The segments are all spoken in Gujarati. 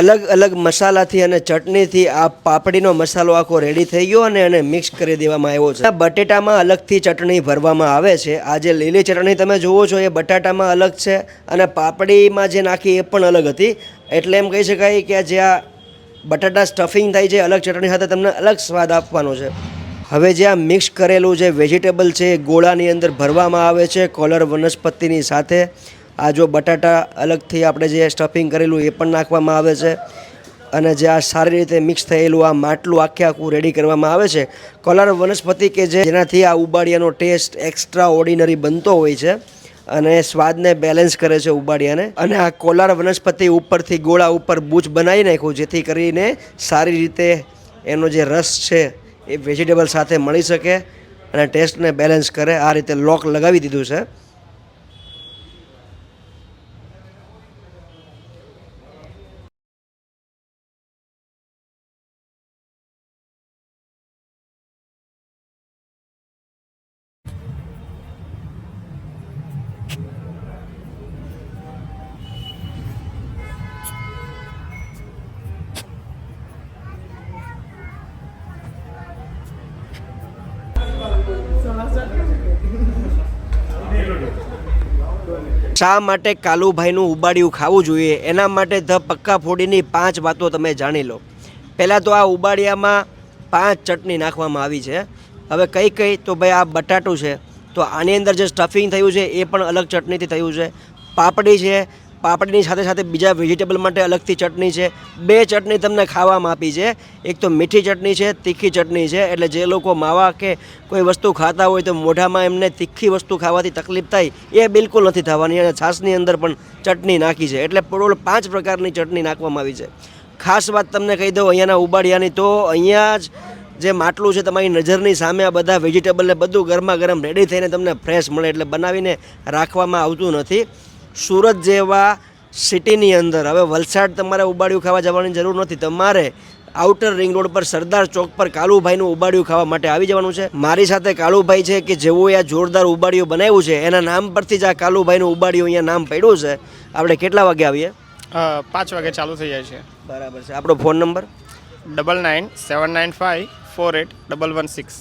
અલગ અલગ મસાલાથી અને ચટણીથી આ પાપડીનો મસાલો આખો રેડી થઈ ગયો અને એને મિક્સ કરી દેવામાં આવ્યો છે. બટેટામાં અલગથી ચટણી ભરવામાં આવે છે. આ જે લીલી ચટણી તમે જુઓ છો એ બટાટામાં અલગ છે અને પાપડીમાં જે નાખી એ પણ અલગ હતી. એટલે એમ કહી શકાય કે જે આ બટાટા સ્ટફિંગ થાય છે અલગ ચટણી સાથે તમને અલગ સ્વાદ આપવાનો છે. હવે જે આ મિક્સ કરેલું જે વેજીટેબલ છે એ ગોળાની અંદર ભરવામાં આવે છે, કોલર વનસ્પતિની સાથે. આ જો બટાટા અલગથી આપણે જે સ્ટફિંગ કરેલું એ પણ નાખવામાં આવે છે. અને જે આ સારી રીતે મિક્સ થયેલું આ માટલું આખે આખું રેડી કરવામાં આવે છે. કોલર વનસ્પતિ કે જે જેનાથી આ ઉબાડિયાનો ટેસ્ટ એક્સ્ટ્રા ઓર્ડિનરી બનતો હોય છે અને સ્વાદને બેલેન્સ કરે છે ઉબાડિયાને. અને આ કોલાર વનસ્પતિ ઉપરથી ગોળા ઉપર બૂચ બનાવી નાખ્યું, જેથી કરીને સારી રીતે એનો જે રસ છે એ વેજીટેબલ સાથે મળી શકે અને ટેસ્ટને બેલેન્સ કરે, આ રીતે લોક લગાવી દીધું છે. શા માટે કાલુભાઈનું ઉબાડિયું ખાવું જોઈએ? એના માટે ધ પક્કા ફોડીની પાંચ વાતો તમે જાણી લો. પહેલાં તો આ ઉબાડિયામાં પાંચ ચટણી નાખવામાં આવી છે. હવે કઈ કઈ? તો ભાઈ આ બટાટું છે. તો આની અંદર જે સ્ટફિંગ થયું છે એ પણ અલગ ચટણીથી થયું છે. પાપડી છે પાપડીની સાથે સાથે બીજા વેજીટેબલ માટે અલગથી ચટણી છે. બે ચટણી તમને ખાવામાં આપી છે. એક તો મીઠી ચટણી છે, તીખી ચટણી છે. એટલે જે લોકો માવા કે કોઈ વસ્તુ ખાતા હોય તો મોઢામાં એમને તીખી વસ્તુ ખાવાથી તકલીફ થાય એ બિલકુલ નથી થવાની. અને છાશની અંદર પણ ચટણી નાખી છે. એટલે ટોટલ પાંચ પ્રકારની ચટણી નાખવામાં આવી છે. ખાસ વાત તમને કહી દઉં, અહીંયાના ઉબાડિયાની તો અહીંયા જ જે માટલું છે તમારી નજરની સામે આ બધા વેજીટેબલ ને બધું ગરમા ગરમ રેડી થઈને તમને ફ્રેશ મળે. એટલે બનાવીને રાખવામાં આવતું નથી. સુરત જેવા સિટીની અંદર. હવે વલસાડ તમારે ઉબાડિયું ખાવા જવાની જરૂર નથી. તમારે આઉટર રિંગ રોડ પર સરદાર ચોક પર કાલુભાઈનું ઉબાડિયું ખાવા માટે આવી જવાનું છે. મારી સાથે કાલુભાઈ છે કે જેઓએ આ જોરદાર ઉબાડિયું બનાવ્યું છે એના નામ પરથી જ આ કાલુભાઈનું ઉબાડિયું અહીંયા નામ પડ્યું છે. આપણે કેટલા વાગે આવીએ? પાંચ વાગે ચાલુ થઈ જાય છે. બરાબર છે. આપણો phone number? Double nine seven nine five four eight double one six.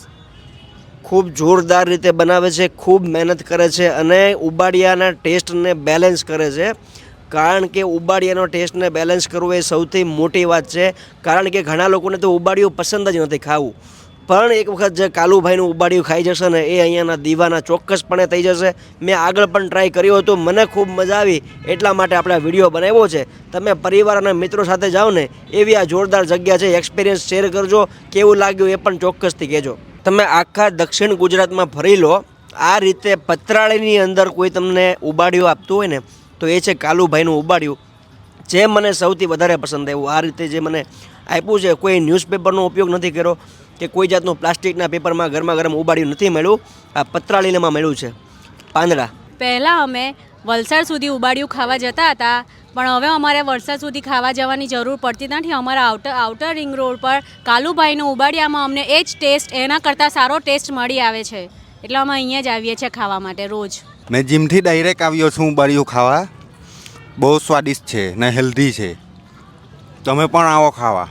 ખૂબ જોરદાર રીતે બનાવે છે, ખૂબ મહેનત કરે છે અને ઉબાડિયાના ટેસ્ટને બેલેન્સ કરે છે. કારણ કે ઉબાડિયાનો ટેસ્ટને બેલેન્સ કરવું એ સૌથી મોટી વાત છે. કારણ કે ઘણા લોકોને તો ઉબાડિયું પસંદ જ નથી ખાવું. પણ એક વખત જે કાલુભાઈનું ઉબાડિયું ખાઈ જશે ને એ અહીંયાના દીવાના ચોક્કસપણે થઈ જશે. મેં આગળ પણ ટ્રાય કર્યું હતું. મને ખૂબ મજા આવી. એટલા માટે આપણે વીડિયો બનાવ્યો છે. તમે પરિવાર અને મિત્રો સાથે જાઓ ને એવી આ જોરદાર જગ્યા છે. એક્સપિરિયન્સ શેર કરજો. કેવું લાગ્યું એ પણ ચોક્કસથી કહેજો. તમે આખા દક્ષિણ ગુજરાતમાં ફરી લો, આ રીતે પતરાળીની અંદર કોઈ તમને ઉબાડિયું આપતું હોય ને, તો એ છે કાલુભાઈનું ઉબાડિયું. જે મને સૌથી વધારે પસંદ આવ્યું. આ રીતે જે મને આપ્યું છે, કોઈ ન્યૂઝપેપરનો ઉપયોગ નથી કર્યો કે કોઈ જાતનું પ્લાસ્ટિકના પેપરમાં ગરમા ગરમ ઉબાડ્યું નથી મળ્યું. આ પતરાળીનામાં મળ્યું છે પાંદડા. પહેલાં અમે વલસાડ સુધી ઉબાડિયું ખાવા જતા હતા. પણ હવે અમારે વરસાદ સુધી ખાવા જવાની જરૂર પડતી નથી. અમારા આઉટર આઉટર રિંગ રોડ પર કાલુભાઈનું ઉબાડિયામાં અમને એ જ ટેસ્ટ, એના કરતાં સારો ટેસ્ટ મળી આવે છે. એટલે અમે અહીંયા જ આવીએ છીએ ખાવા માટે રોજ. મેં જીમથી ડાયરેક્ટ આવ્યો છું ઉબાડિયું ખાવા. બહુ સ્વાદિષ્ટ છે ને હેલ્ધી છે. તમે પણ આવો ખાવા.